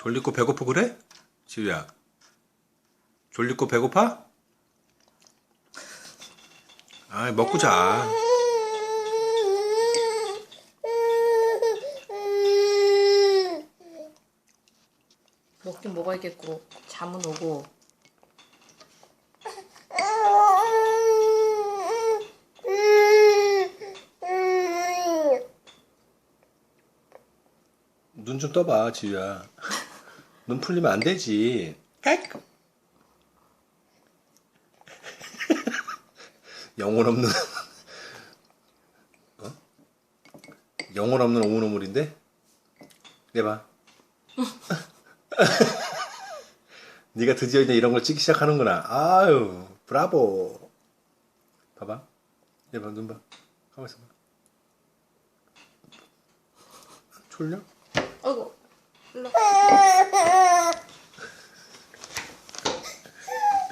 졸리고 배고프고 그래? 지우야. 졸리고 배고파? 아, 먹고 자. 먹긴 먹어야겠고 잠은 오고 눈 좀 떠봐, 지우야. 눈 풀리면 안 되지. 깔끔. 영혼 없는, 어? 영혼 없는 오물오물인데? 내봐. 네가 드디어 이제 이런 걸 찍기 시작하는구나. 아유, 브라보. 봐봐. 얘봐, 눈 봐. 가만있어 봐. 졸려? 아이고 일로